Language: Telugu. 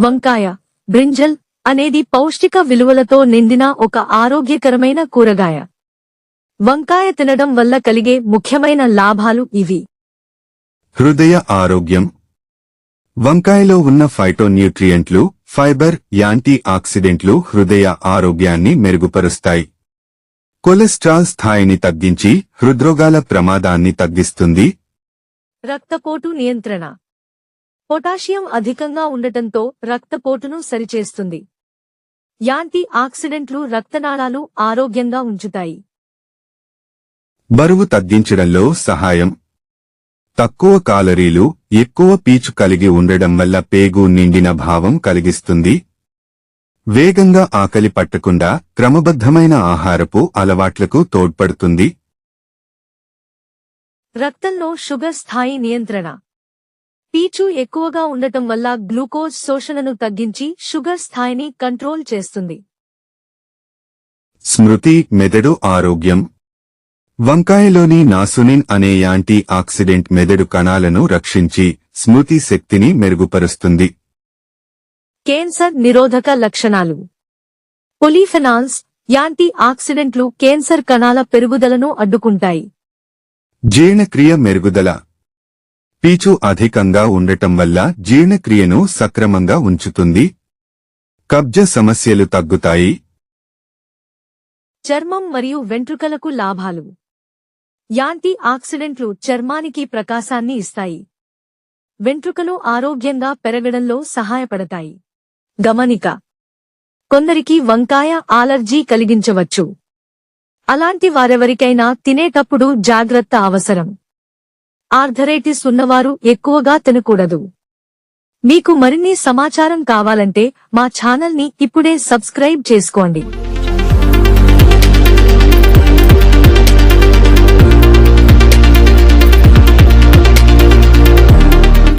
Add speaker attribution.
Speaker 1: వంకాయ బ్రింజల్ అనేది పౌష్టిక విలువలతో నిండిన ఒక ఆరోగ్యకరమైన కూరగాయ. వంకాయ తినడం వల్ల కలిగే ముఖ్యమైన లాభాలు ఇవి.
Speaker 2: హృదయ ఆరోగ్యం. వంకాయలో ఉన్న ఫైటోన్యూట్రియంట్లు ఫైబర్ యాంటీ ఆక్సిడెంట్లు హృదయ ఆరోగ్యాన్ని మెరుగుపరుస్తాయి. కొలెస్ట్రాల్ స్థాయిని తగ్గించి హృద్రోగాల ప్రమాదాన్ని తగ్గిస్తుంది.
Speaker 1: రక్తపోటు నియంత్రణ. పొటాషియం అధికంగా ఉండటంతో రక్తపోటును సరిచేస్తుంది. యాంటీ ఆక్సిడెంట్లు రక్తనాళాలు ఆరోగ్యంగా ఉంచుతాయి.
Speaker 2: బరువు తగ్గించడంలో సహాయం. తక్కువ కాలరీలు ఎక్కువ పీచు కలిగి ఉండడం వల్ల పేగు నిండిన భావం కలిగిస్తుంది. వేగంగా ఆకలి పట్టకుండా క్రమబద్ధమైన ఆహారపు అలవాట్లకు తోడ్పడుతుంది.
Speaker 1: రక్తంలో షుగర్ స్థాయి నియంత్రణ. పీచు ఎక్కువగా ఉండటం వల్ల గ్లూకోజ్ శోషణను తగ్గించి షుగర్ స్థాయిని కంట్రోల్ చేస్తుంది.
Speaker 2: స్మృతి మెదడు ఆరోగ్యం. వంకాయలోని నాసునిన్ అనే యాంటీ ఆక్సిడెంట్ మెదడు కణాలను రక్షించి స్మృతి శక్తిని మెరుగుపరుస్తుంది.
Speaker 1: కేన్సర్ నిరోధక లక్షణాలు. పొలీఫెనాల్స్ యాంటీ ఆక్సిడెంట్లు కేన్సర్ కణాల పెరుగుదలను అడ్డుకుంటాయి.
Speaker 2: జీర్ణక్రియ మెరుగుదల. పీచు అధికంగా ఉండటం వల్ల జీర్ణక్రియను సక్రమంగా ఉంచుతుంది. కబ్జ సమస్యలు తగ్గుతాయి.
Speaker 1: చర్మం మరియు వెంట్రుకలకు లాభాలు. యాంటీ ఆక్సిడెంట్లు చర్మానికి ప్రకాశాన్ని ఇస్తాయి. వెంట్రుకలు ఆరోగ్యంగా పెరగడంలో సహాయపడతాయి. గమనిక. కొందరికి వంకాయ అలర్జీ కలిగించవచ్చు. అలాంటి వారెవరికైనా తినేటప్పుడు జాగ్రత్త అవసరం. ఆర్థరైటిస్ ఉన్నవారు ఎక్కువగా తినకూడదు. మీకు మరిన్ని సమాచారం కావాలంటే మా ఛానల్ని ఇప్పుడే సబ్స్క్రైబ్ చేసుకోండి.